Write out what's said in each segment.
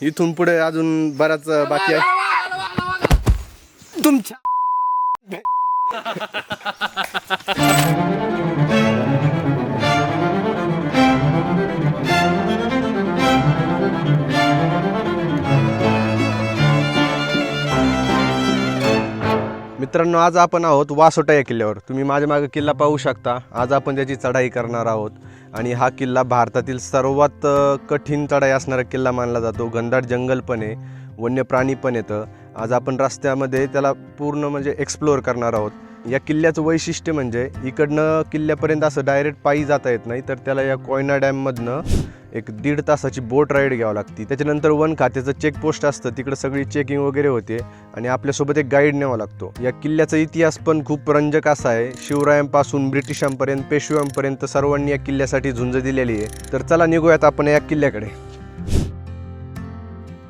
इथून पुढे अजून बराच बाकी आहे. तुमच्या मित्रांनो आज आपण आहोत वासोटा या किल्ल्यावर. तुम्ही माझ्या मागे किल्ला पाहू शकता. आज आपण त्याची चढाई करणार आहोत. आणि हा किल्ला भारतातील सर्वात कठीण चढाई असणारा किल्ला मानला जातो. घनदाट जंगल पण आहे वन्य प्राणी पण येतं आज आपण रस्त्यामध्ये त्याला पूर्ण म्हणजे एक्सप्लोअर करणार आहोत. या किल्ल्याचं वैशिष्ट्य म्हणजे इकडनं किल्ल्यापर्यंत असं डायरेक्ट पायी जाता येत नाही तर त्याला या कोयना डॅममधनं एक दीड तासाची बोट राईड घ्यावं लागते. त्याच्यानंतर वन खात्याचं चेकपोस्ट असतं. तिकडं सगळी चेकिंग वगैरे होते आणि आपल्यासोबत एक गाईड न्यावा लागतो. या किल्ल्याचा इतिहास पण खूप रंजक असा आहे. शिवरायांपासून ब्रिटिशांपर्यंत पेशव्यांपर्यंत सर्वांनी या किल्ल्यासाठी झुंज दिलेली आहे. तर चला निघूयात आपण या किल्ल्याकडे.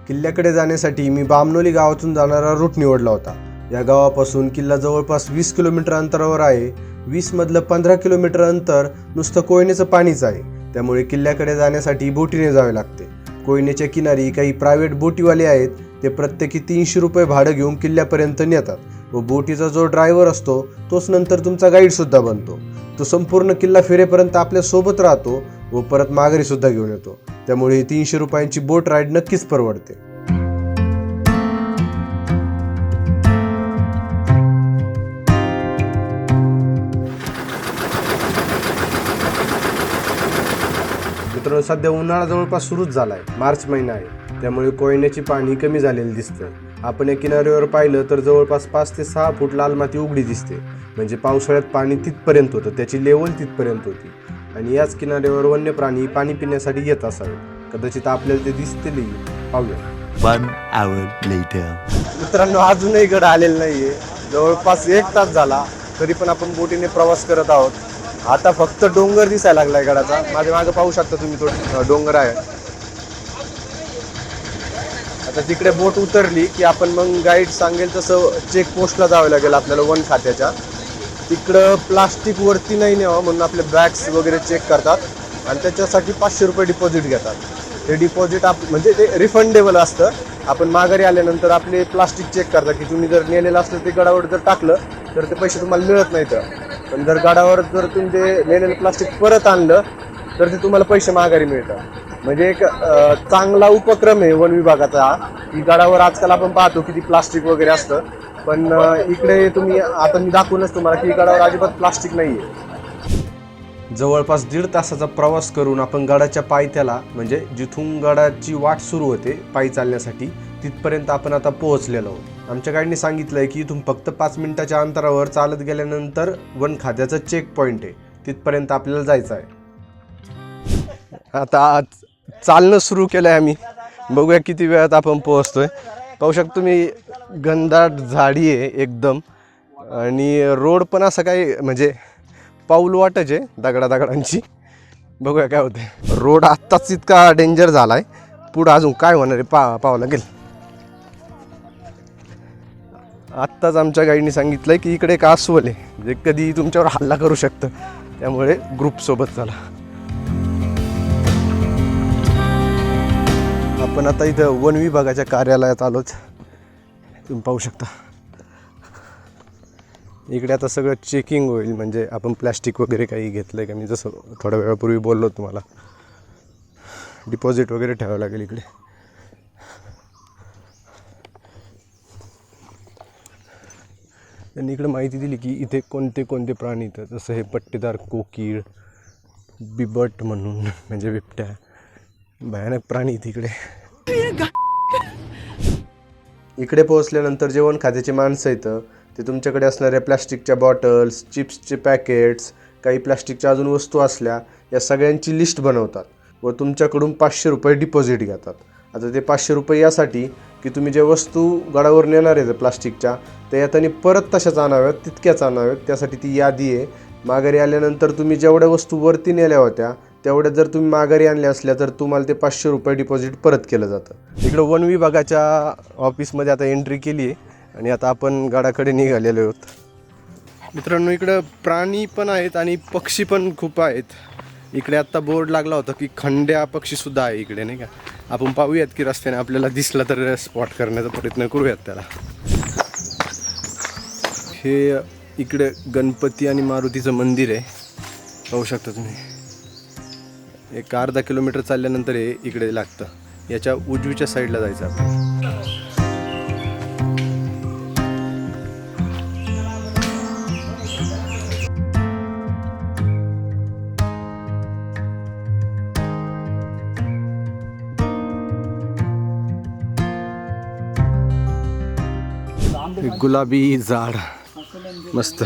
किल्ल्याकडे जाण्यासाठी मी बामनोली गावातून जाणारा रूट निवडला होता. या गावापासून किल्ला जवळपास वीस किलोमीटर अंतरावर आहे. वीसमधलं पंधरा किलोमीटर अंतर नुसतं कोयनेचं पाणीच आहे. त्यामुळे किल्ल्याकडे जाण्यासाठी बोटीने जावे लागते. कोयनेच्या किनारी काही प्रायव्हेट बोटीवाले आहेत ते प्रत्येकी तीनशे रुपये भाडं घेऊन किल्ल्यापर्यंत नेतात व बोटीचा जो ड्रायव्हर असतो तोच नंतर तुमचा गाईडसुद्धा बनतो. तो संपूर्ण किल्ला फिरेपर्यंत आपल्यासोबत राहतो व परत माघारीसुद्धा घेऊन येतो. त्यामुळे तीनशे रुपयांची बोट राईड नक्कीच परवडते. मित्रांनो सध्या उन्हाळा जवळपास सुरूच झाला आहे मार्च महिना आहे. त्यामुळे कोयन्याची पाणी कमी झालेली दिसतं आपण या किनाऱ्यावर पाहिलं तर जवळपास पाच ते सहा फूट लाल माती उघडी दिसते. म्हणजे पावसाळ्यात पाणी तिथपर्यंत होतं. त्याची लेवल तिथपर्यंत होती. आणि याच किनाऱ्यावर वन्य प्राणी पाणी पिण्यासाठी येत असावे कदाचित आपल्याला ते दिसतील पाहूया. मित्रांनो अजूनही गड आलेलं नाहीये. जवळपास एक तास झाला. तरी पण आपण बोटीने प्रवास करत आहोत. आता फक्त डोंगर दिसायला लागलाय गडाचा. माझ्या मागे पाहू शकता तुम्ही तो डोंगर आहे. आता तिकडे बोट उतरली की आपण मग गाईड सांगेल तसं चेक पोस्टला जावं लागेल आपल्याला वन खात्याच्या. तिकडं प्लास्टिक वरती नाही न्यावं म्हणून आपले बॅग्स वगैरे चेक करतात. आणि त्याच्यासाठी पाचशे रुपये डिपॉझिट घेतात. ते डिपॉझिट आप म्हणजे ते रिफंडेबल असतं. आपण माघारी आल्यानंतर आपले प्लास्टिक चेक करतात की तुम्ही जर नेलेलं असलं ते गडावर जर टाकलं तर ते पैसे तुम्हाला मिळत नाहीत. पण जर गडावर जर तुम्ही ते नेलेलं प्लास्टिक परत आणलं तर ते तुम्हाला पैसे माघारी मिळतात. म्हणजे एक चांगला उपक्रम आहे वन विभागाचा. हा की गडावर आजकाल आपण पाहतो किती प्लास्टिक वगैरे असतं. पण इकडे तुम्ही आता मी दाखवूनच तुम्हाला की गडावर अजिबात प्लास्टिक नाही आहे जवळपास दीड तासाचा प्रवास करून आपण गडाच्या पायथ्याला म्हणजे जिथून गडाची वाट सुरू होते पायी चालण्यासाठी तिथपर्यंत आपण आता पोहोचलेलो. आहोत आमच्या सांगितलं सांगितलंय की इथून फक्त पाच मिनिटाच्या अंतरावर चालत गेल्यानंतर वन खात्याचं चेक पॉईंट आहे. तिथपर्यंत आपल्याला जायचं आहे. आता आज चालणं सुरू केलं आहे आम्ही. बघूया किती वेळात आपण पोहोचतोय. पाहू शकतो मी घनदाट झाडी आहे एकदम. आणि रोड पण असं काही म्हणजे पाऊल वाटच आहे दगडा दगडांची बघूया काय होते रोड आत्ताच इतका डेंजर झाला आहे पुढं अजून काय होणार आहे पा पावलं लागेल. आत्ताच आमच्या गाईडने सांगितलं आहे की इकडे एक अस्वल आहे जे कधी तुमच्यावर हल्ला करू शकतं. त्यामुळे ग्रुपसोबत चला. आपण आता इथं वन विभागाच्या कार्यालयात आलोच तुम्ही पाहू शकता. इकडे आता सगळं चेकिंग होईल म्हणजे आपण प्लॅस्टिक वगैरे काही घेतलं आहे का? मी जसं थोड्या वेळापूर्वी बोललो तुम्हाला. डिपॉझिट वगैरे ठेवावं लागेल इकडे. त्यांनी इकडे माहिती दिली की इथे कोणते कोणते प्राणी येतात. जसं हे पट्टेदार कोकीळ बिबट म्हणून म्हणजे बिबट्या. भयानक प्राणी तिकडे इकडे. इकडे पोहोचल्यानंतर जेवण खात्याची माणसं येतं ते तुमच्याकडे असणाऱ्या प्लॅस्टिकच्या बॉटल्स चिप्सचे पॅकेट्स काही प्लॅस्टिकच्या अजून वस्तू असल्या या सगळ्यांची लिस्ट बनवतात व तुमच्याकडून पाचशे रुपये डिपॉझिट घेतात. आता ते पाचशे रुपये यासाठी की तुम्ही ज्या वस्तू गडावर नेणार आहेत प्लास्टिकच्या त्या येताना परत तशाच आणाव्यात तितक्याच आणाव्यात. त्यासाठी ती यादी आहे. माघारी आल्यानंतर तुम्ही जेवढ्या वस्तू वरती नेल्या होत्या तेवढ्या जर तुम्ही माघारी आणल्या असल्या तर तुम्हाला ते पाचशे रुपये डिपॉझिट परत केलं जातं. इकडं वन विभागाच्या ऑफिसमध्ये आता एंट्री केली आहे आणि आता आपण गडाकडे निघालेलो आहोत. मित्रांनो इकडं प्राणी पण आहेत आणि पक्षी पण खूप आहेत. इकडे आता बोर्ड लागला होता की खंड्या पक्षी सुद्धा आहे इकडे नाही का? आपण पाहूयात की रस्त्याने आपल्याला दिसला तर स्पॉट करण्याचा प्रयत्न करूयात त्याला. हे इकडे गणपती आणि मारुतीचं मंदिर आहे. पाहू शकता तुम्ही. एक अर्धा किलोमीटर चालल्यानंतर हे इकडे लागतं. याच्या उजवीच्या साईडला जायचं आपण. गुलाबी झाड. मस्त.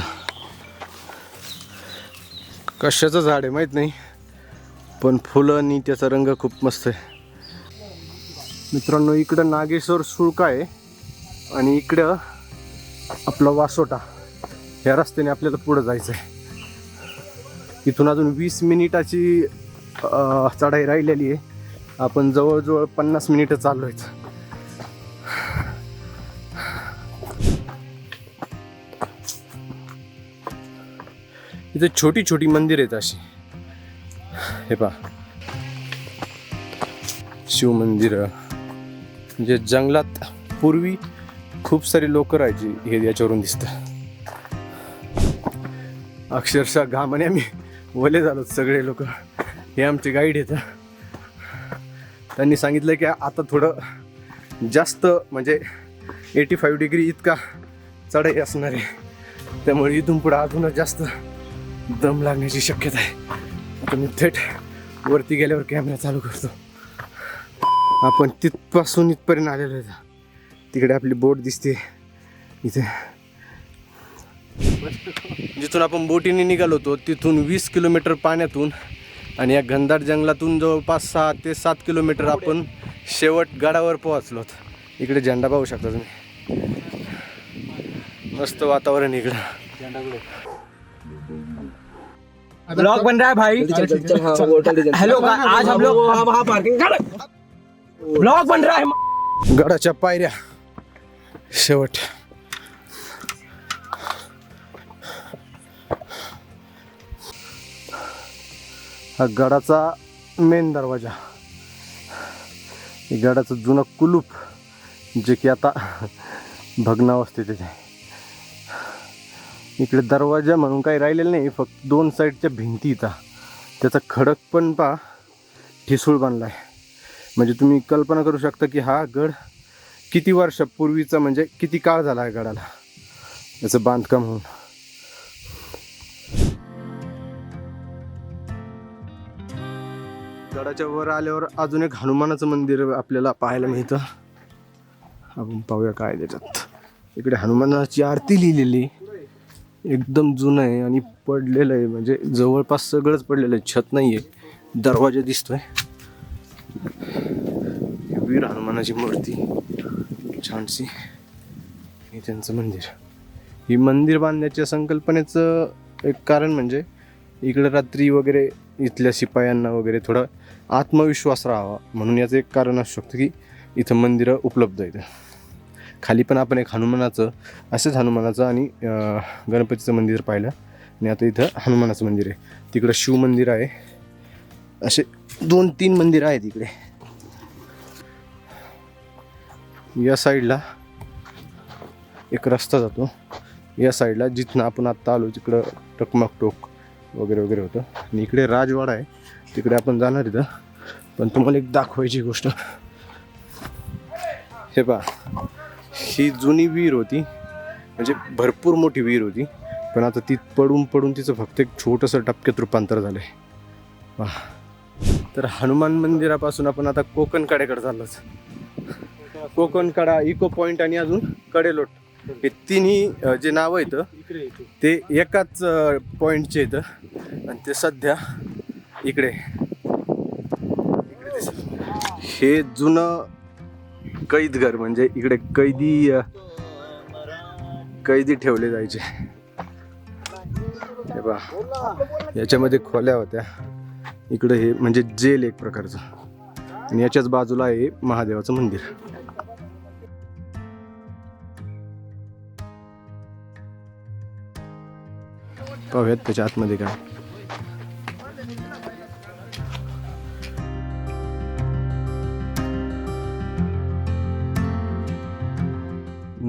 कशाचं झाड आहे माहीत नाही पण फुलं आणि त्याचा रंग खूप मस्त आहे. मित्रांनो इकडं नागेश्वर सुळका आहे आणि इकडं आपला वासोटा. ह्या रस्त्याने आपल्याला पुढं जायचं आहे इथून अजून वीस मिनिटाची चढाई राहिलेली आहे. आपण जवळजवळ पन्नास मिनिटं चाललो आहेत इथे छोटी छोटी मंदिर आहेत अशी. हे पा शिवमंदिर. म्हणजे जंगलात पूर्वी खूप सारी लोक राहायची हे याच्यावरून दिसतं. अक्षरशः घामाने आम्ही ओले झालो सगळे लोक. हे आमचे गाईड आहेत. त्यांनी सांगितलं की आता थोडं जास्त म्हणजे एटी फाईव्ह डिग्री इतका चढाई असणार आहे. त्यामुळे इथून पुढं अजूनच जास्त दम लागण्याची शक्यता आहे. आता मी थेट वरती गेल्यावर कॅमेरा चालू करतो. आपण तिथपासून इथपर्यंत आलेलो आहे. तिकडे आपली बोट दिसते. इथे. जिथून आपण बोटीने निघालो होतो तिथून वीस किलोमीटर पाण्यातून आणि या घनदाट जंगलातून जवळपास सहा ते सात किलोमीटर आपण शेवट गडावर पोहोचलो इकडे झेंडा पाहू शकता तुम्ही. मस्त वातावरण इकडं. ब्लॉग बन रहा है भाई। हेलो आज हम लोग वहाँ पार्किंग ब्लॉग बन रहा है। गडाच्या पायऱ्या शेवट। हा गडाचा मेन दरवाजा। हे गडाचं जुनं कुलूप जे की आता भग्नावस्थेत आहे इकडे दरवाजा म्हणून काही राहिलेलं नाही फक्त दोन साईडच्या भिंती इथं. त्याचा खडक पण पा ठिसूळ बांधला आहे म्हणजे तुम्ही कल्पना करू शकता की हा गड किती वर्षापूर्वीचा म्हणजे किती काळ झाला आहे गडाला? याचं बांधकाम होऊन. गडाच्या वर आल्यावर अजून एक हनुमानाचं मंदिर आपल्याला पाहायला मिळतं. आपण पाहूया काय त्याच्यात. इकडे हनुमानाची आरती लिहिलेली. एकदम जुनं आहे आणि पडलेलं आहे. म्हणजे जवळपास सगळंच पडलेलं आहे. छत नाही आहे दरवाजा दिसतोय. वीर हनुमानाची मूर्ती. छानशी. हे त्यांचं मंदिर. ही मंदिर बांधण्याच्या संकल्पनेचं एक कारण म्हणजे इकडे रात्री वगैरे इथल्या शिपायांना वगैरे थोडा आत्मविश्वास राहावा म्हणून याचं एक कारण असू शकतं की इथं मंदिरं उपलब्ध आहेत. खाली पण आपण एक हनुमानाचं असंच हनुमानाचं आणि गणपतीचं मंदिर पाहिलं. आणि आता इथं हनुमानाचं मंदिर आहे. तिकडं शिव मंदिर आहे. असे दोन तीन मंदिरं आहेत इकडे. या साईडला एक रस्ता जातो. या साईडला जिथनं आपण आत्ता आलो तिकडं टकमक टोक वगैरे वगैरे होतं. आणि इकडे राजवाडा आहे. तिकडे आपण जाणार इथं. पण तुम्हाला एक दाखवायची गोष्ट. हे पहा. ही जुनी विहीर होती. म्हणजे भरपूर मोठी विहीर होती. पण आता ती पडून पडून तिचं फक्त एक छोटंसं टपक्यात रूपांतर झालं आहे वा तर हनुमान मंदिरापासून आपण आता कोकण कडेकडे चाललोच. कोकण कडा इको पॉइंट आणि अजून कडेलोट. हे तिन्ही जे नावं आहेत ते एकाच पॉइंटचे आहेत. आणि ते सध्या इकडे. इकडे दिसत. हे जुनं कैदघर म्हणजे इकडे कैदी कैदी ठेवले जायचे. हे बा याच्यामध्ये खोल्या होत्या. इकडे हे म्हणजे जेल एक प्रकारचं. आणि याच्याच बाजूला आहे महादेवाचं मंदिर. पाहूयात त्याच्या आतमध्ये काय.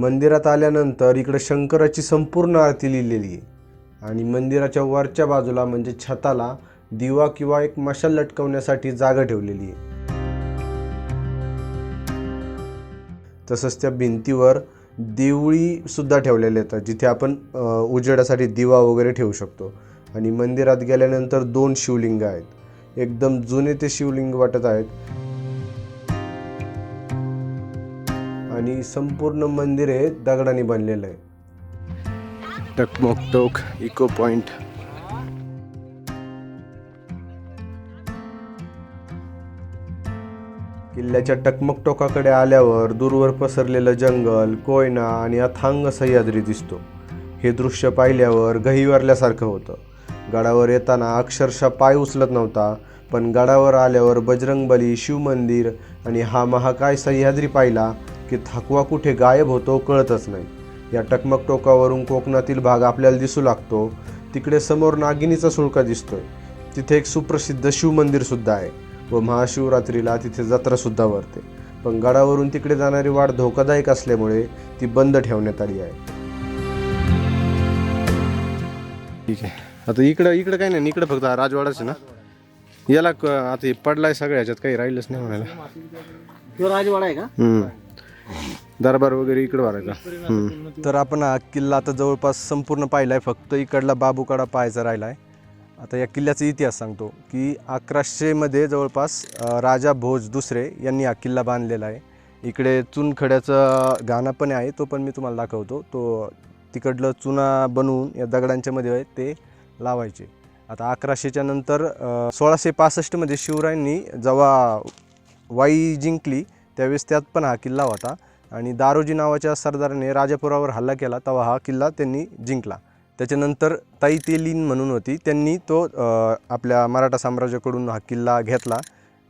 मंदिरात आल्यानंतर इकडे शंकराची संपूर्ण आरती लिहिलेली आहे. आणि मंदिराच्या वरच्या बाजूला म्हणजे छताला दिवा किंवा एक मशाल लटकवण्यासाठी जागा ठेवलेली आहे. तसंच त्या भिंतीवर देवळी सुद्धा ठेवलेल्या आहेत. जिथे आपण उजेडासाठी दिवा वगैरे ठेवू शकतो. आणि मंदिरात गेल्यानंतर दोन शिवलिंग आहेत. एकदम जुने ते शिवलिंग वाटत आहेत. आणि संपूर्ण मंदिर हे दगडाने बनलेलं आहे. टकमोक टोक इको पॉइंट किल्ल्याच्या टकमक टोकाकडे आल्यावर दूरवर पसरलेलं जंगल कोयना आणि अथांग सह्याद्री दिसतो. हे दृश्य पाहिल्यावर गहिवरल्यासारखं होतं. गडावर येताना अक्षरशः पाय उचलत नव्हता पण गडावर आल्यावर बजरंगबली शिवमंदिर आणि हा महाकाय सह्याद्री पाहिला की थकवा कुठे गायब होतो कळतच नाही. या टकमक टोकावरून कोकणातील भाग आपल्याला दिसू लागतो. तिकडे समोर नागिनीचा सुळका दिसतोय. तिथे एक सुप्रसिद्ध शिवमंदिर सुद्धा आहे व महाशिवरात्रीला तिथे जत्रा सुद्धा भरते. पण गडावरून तिकडे जाणारी वाट धोकादायक असल्यामुळे ती बंद ठेवण्यात आली आहे. ठीक आहे. आता इकडं इकडं काय नाही इकडं फक्त राजवाडाच आहे ना. याला क- आता हे पडलाय सगळ्या ह्याच्यात काही राहिलंच नाही म्हणायला. तो राजवाडा आहे का? हम्म. दरबार वगैरे इकडं भरायचा. तर आपण हा किल्ला आता जवळपास संपूर्ण पाहिलाय फक्त इकडला बाबूकडा पाहायचा राहिलाय. आता या किल्ल्याचा इतिहास सांगतो की अकराशेमध्ये जवळपास राजा भोज दुसरे यांनी हा किल्ला बांधलेला आहे. इकडे चुनखड्याचं गाणं पण आहे तो पण मी तुम्हाला दाखवतो. तो तिकडलं चुना बनवून या दगडांच्या मध्ये आहे ते लावायचे. आता अकराशेच्या नंतर सोळाशे पासष्टमध्ये शिवरायांनी जेव्हा वाई जिंकली त्यावेळेस त्यात पण हा किल्ला होता. आणि दारोजी नावाच्या सरदाराने राजापुरावर हल्ला केला तेव्हा हा किल्ला त्यांनी जिंकला. त्याच्यानंतर ताई तेलीन म्हणून होती त्यांनी तो आपल्या मराठा साम्राज्याकडून हा किल्ला घेतला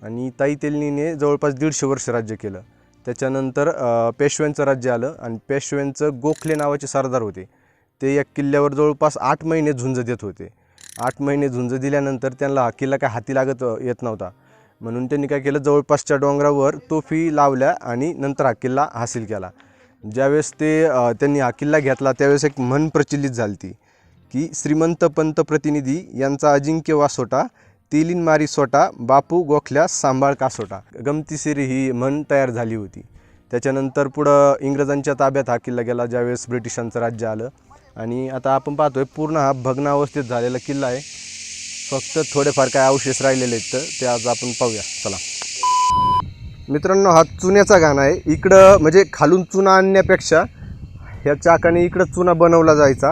आणि ताई तेलनीने जवळपास दीडशे वर्ष राज्य केलं. त्याच्यानंतर पेशव्यांचं राज्य आलं आणि पेशव्यांचं गोखले नावाचे सरदार होते. ते या किल्ल्यावर जवळपास आठ महिने झुंज देत होते. आठ महिने झुंज दिल्यानंतर त्यांना हा किल्ला काय हाती लागत येत नव्हता. म्हणून त्यांनी काय केलं जवळपासच्या डोंगरावर तोफी लावल्या आणि नंतर हा किल्ला हासिल केला. ज्यावेळेस ते त्यांनी हा किल्ला घेतला त्यावेळेस एक म्हण प्रचलित झाली ती की श्रीमंत पंत प्रतिनिधी यांचा अजिंक्य वासोटा तेलीन मारी सोटा बापू गोखल्या सांभाळ कासोटा गमतीशीर ही म्हण तयार झाली होती. त्याच्यानंतर पुढं इंग्रजांच्या ताब्यात हा किल्ला गेला ज्यावेळेस ब्रिटिशांचं राज्य आलं. आणि आता आपण पाहतोय पूर्ण हा भग्नावस्थेत झालेला किल्ला आहे. फक्त थोडेफार काय अवशेष राहिलेले आहेत तर ते आज आपण पाहूया. चला. मित्रांनो हा चुन्याचा गाणं आहे. इकडं म्हणजे खालून चुना आणण्यापेक्षा ह्या चाकाने इकडं चुना बनवला जायचा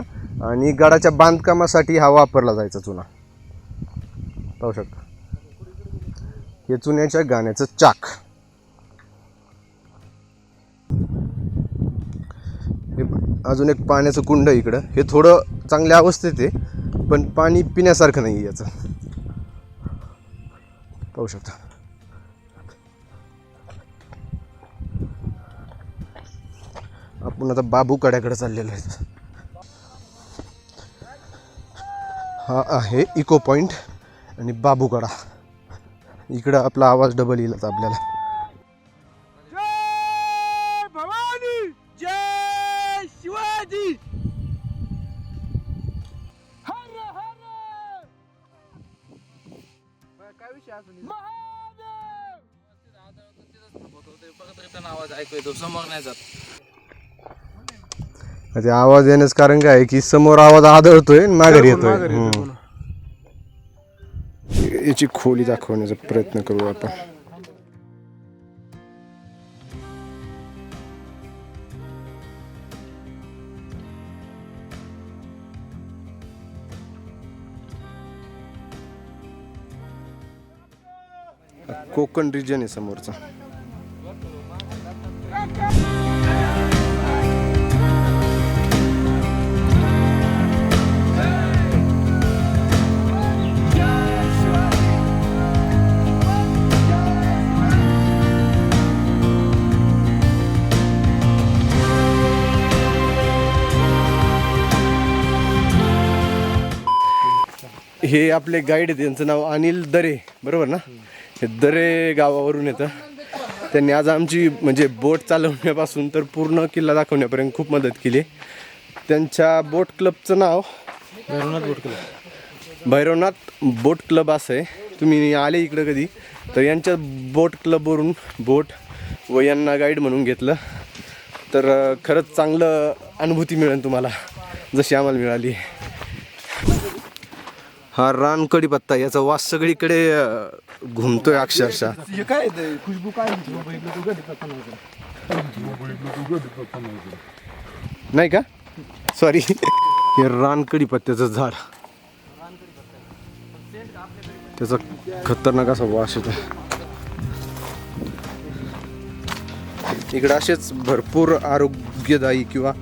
आणि गडाच्या बांधकामासाठी हा वापरला जायचा चुना. पाहू शकता. हे चुन्याच्या गाण्याचं चाक. अजून एक पाण्याचं कुंड इकडं. हे थोडं चांगल्या अवस्थेत आहे पण पाणी पिण्यासारखं नाही आहे याचं. पाहू शकता. आपण आता बाबू कड्याकडे चाललेलो आहे. हा आहे इको पॉईंट आणि बाबूकडा इकडं आपला आवाज डबल येईल आता आपल्याला. काय विषय अजून आवाज ऐकू येतो समोर नाही जात ते आवाज येण्याचं कारण काय आहे की समोर आवाज आदळतोय आणि माघारी येतोय. हम्म. याची खोली दाखवण्याचा प्रयत्न करू आपण. कोकण रिजन आहे समोरचा. हे आपले गाईड आहेत यांचं नाव अनिल दरे बरोबर ना? हे दरे गावावरून येतं. त्यांनी आज आमची म्हणजे बोट चालवण्यापासून तर पूर्ण किल्ला दाखवण्यापर्यंत खूप मदत केली. त्यांच्या बोट क्लबचं नाव? Bhairavnath boat club. असं आहे. तुम्ही आले इकडं कधी? तर यांच्या बोट क्लबवरून बोट व यांना गाईड म्हणून घेतलं. तर खरंच चांगलं अनुभूती मिळेल तुम्हाला जशी आम्हाला मिळाली. हा रान कडीपत्ता याचा वास सगळीकडे घुमतोय अक्षरशः. नाही का? सॉरी हे रान कडीपत्त्याचं झाड. त्याचा खतरनाक असा वास येतो इकडे असेच भरपूर आरोग्यदायी किंवा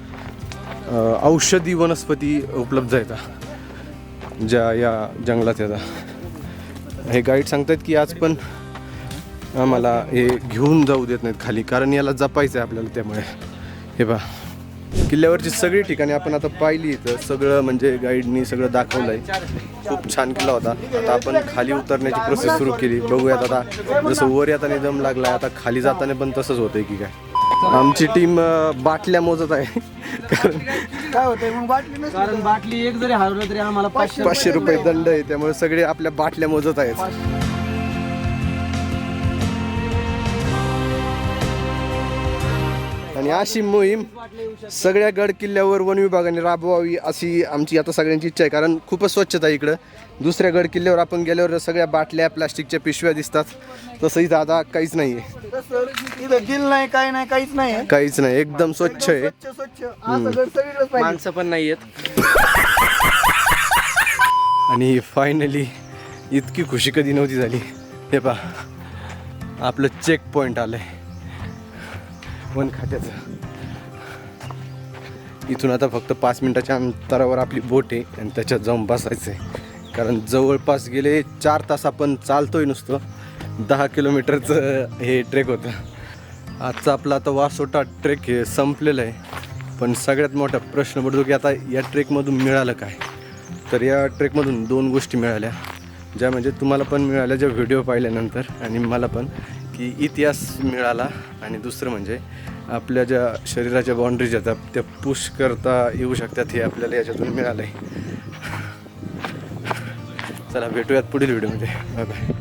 औषधी वनस्पती उपलब्ध आहेत. ज्या या जंगलात येतात. हे गाईड सांगतात की आज पण आम्हाला हे घेऊन जाऊ देत नाहीत खाली कारण याला जपायचं आहे आपल्याला त्यामुळे. हे बा किल्ल्यावरची सगळी ठिकाणी आपण आता पाहिली तर सगळं म्हणजे गाईडनी सगळं दाखवलं आहे खूप छान किल्ला होता. आता आपण खाली उतरण्याची प्रोसेस सुरू केली. बघूयात आता जसं वर येताना दम लागला आता खाली जाताना पण तसंच होतंय की काय. आमची टीम बाटल्या मोजत आहे. कारण कारण बाटली एक जरी हरवलं तरी आम्हाला पाचशे पाचशे रुपये दंड आहे. त्यामुळे सगळे आपल्या बाटल्या मोजत आहेत. आणि अशी मोहीम सगळ्या गड किल्ल्यावर वन विभागाने राबवावी अशी आमची आता सगळ्यांची इच्छा आहे कारण खूपच स्वच्छता आहे इकडं. दुसऱ्या गड किल्ल्यावर आपण गेल्यावर सगळ्या बाटल्या प्लास्टिकच्या पिशव्या दिसतात. तसं इथं आता काहीच नाही आहे इथं गिल नाही काय नाही काहीच नाही. आहे. काहीच नाही एकदम स्वच्छ आहे. स्वच्छ स्वच्छ. असं गड सगळीकडेच पाहिजे. माणसं पण नाही आहेत. आणि फायनली इतकी खुशी कधी नव्हती झाली. हे पहा आपलं चेक पॉईंट आलंय. वन खात्याचं. इथून आता फक्त पाच मिनिटाच्या अंतरावर आपली बोट आहे आणि त्याच्यात जाऊन बसायचं आहे कारण जवळपास गेले चार तास आपण चालतोय नुसतं. दहा किलोमीटरचं हे ट्रेक होतं. आजचा आपला आता वासोटा ट्रेक हे संपलेलं आहे. पण सगळ्यात मोठा प्रश्न पडतो की आता या ट्रेकमधून मिळालं काय? तर या ट्रेकमधून दोन गोष्टी मिळाल्या. ज्या म्हणजे तुम्हाला पण मिळाल्या ज्या व्हिडिओ पाहिल्यानंतर. आणि मला पण की इतिहास मिळाला. आणि दुसरं म्हणजे आपल्या ज्या शरीराच्या बाउंड्रीज येतात त्या पुश करता येऊ शकतात हे आपल्याला याच्यातून मिळालं आहे चला भेटूयात पुढील व्हिडिओमध्ये. Bye bye